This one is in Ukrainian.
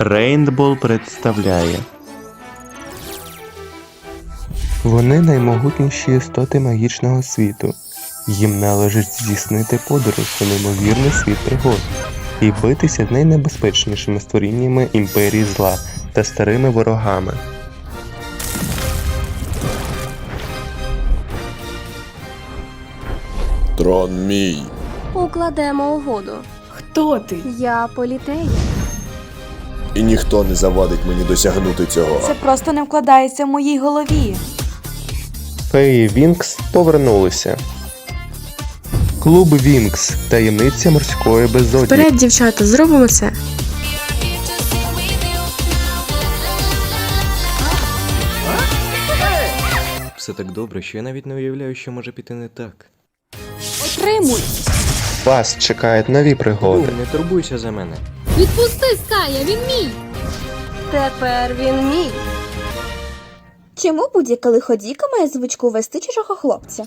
Рейнбол представляє Вони наймогутніші істоти магічного світу. Їм належить здійснити подорож у неймовірний світ пригод і битися з найнебезпечнішими створіннями імперії зла та старими ворогами. Трон мій. Укладемо угоду. Хто ти? Я політея. І ніхто не завадить мені досягнути цього. Це просто не вкладається в моїй голові. Феї Вінкс повернулися. Клуб Вінкс таємниця морської безодні. Вперед, дівчата, зробимо це. Все так добре, що я навіть не уявляю, що може піти не так. Отримуй! Вас чекають нові пригоди. Бум, не турбуйся за мене. Відпусти Ская, він мій! Тепер він мій. Чому будь-яка лиходійка має звичку вести чужого хлопця?